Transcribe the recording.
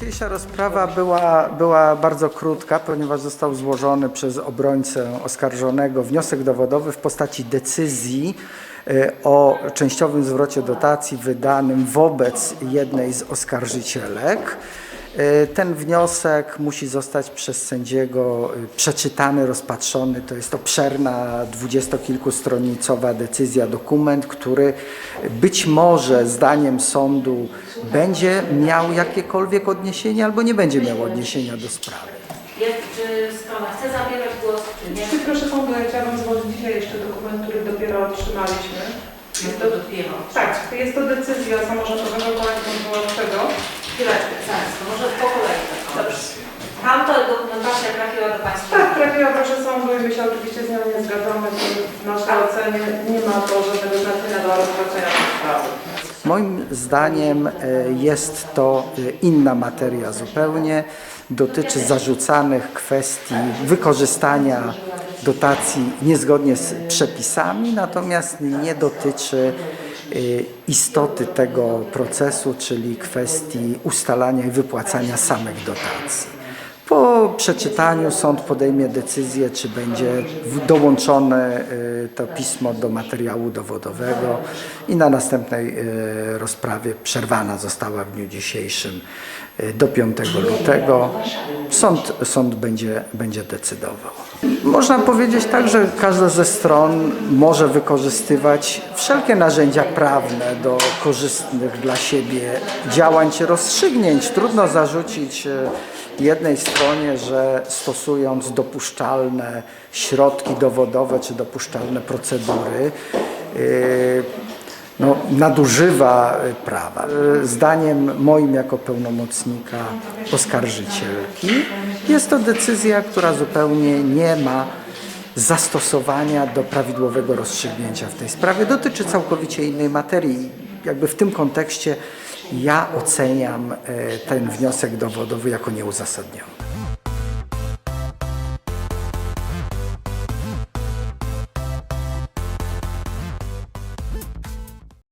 Dzisiejsza rozprawa była, była bardzo krótka, ponieważ został złożony przez obrońcę oskarżonego wniosek dowodowy w postaci decyzji e, o częściowym zwrocie dotacji wydanym wobec jednej z oskarżycielek. E, Ten wniosek musi zostać przez sędziego e, przeczytany, rozpatrzony. To jest obszerna, dwudziestokilkustronicowa decyzja, dokument, który być może zdaniem sądu będzie miał jakiekolwiek odniesienie albo nie będzie miał odniesienia do sprawy. Jest, czy strona chce zabierać głos, czy nie? Jeśli proszę sądu, ja chciałabym złożyć dzisiaj jeszcze dokument, który dopiero otrzymaliśmy. Jest to dopiero. Tak, jest to decyzja samorządowego kolegium odwoławczego. Chwileczkę, zaraz, to może po kolei. Dobrze. Tamta dokumentacja trafiła do Państwa. Tak, trafiła proszę sądu i my się oczywiście z nią nie zgadzamy. W naszej ocenie nie ma to żadnego znaczenia dla rozpatrzenia tej sprawy. Moim zdaniem e, jest to e, inna materia zupełnie. Dotyczy zarzucanych kwestii wykorzystania dotacji niezgodnie z przepisami, natomiast nie dotyczy e, istoty tego procesu, czyli kwestii ustalania i wypłacania samych dotacji. Po przeczytaniu sąd podejmie decyzję, czy będzie dołączone y, to pismo do materiału dowodowego i na następnej y, rozprawie przerwana została w dniu dzisiejszym y, do 5 lutego. Sąd, sąd będzie, będzie decydował. Można powiedzieć tak, że każda ze stron może wykorzystywać wszelkie narzędzia prawne do korzystnych dla siebie działań czy rozstrzygnięć. Trudno zarzucić e, jednej stronie, że stosując dopuszczalne środki dowodowe czy dopuszczalne procedury, e, no, nadużywa e, prawa. E, Zdaniem moim jako pełnomocnika oskarżycielki jest to decyzja, która zupełnie nie ma zastosowania do prawidłowego rozstrzygnięcia w tej sprawie. Dotyczy całkowicie innej materii. Jakby w tym kontekście ja oceniam e, ten wniosek dowodowy jako nieuzasadniony.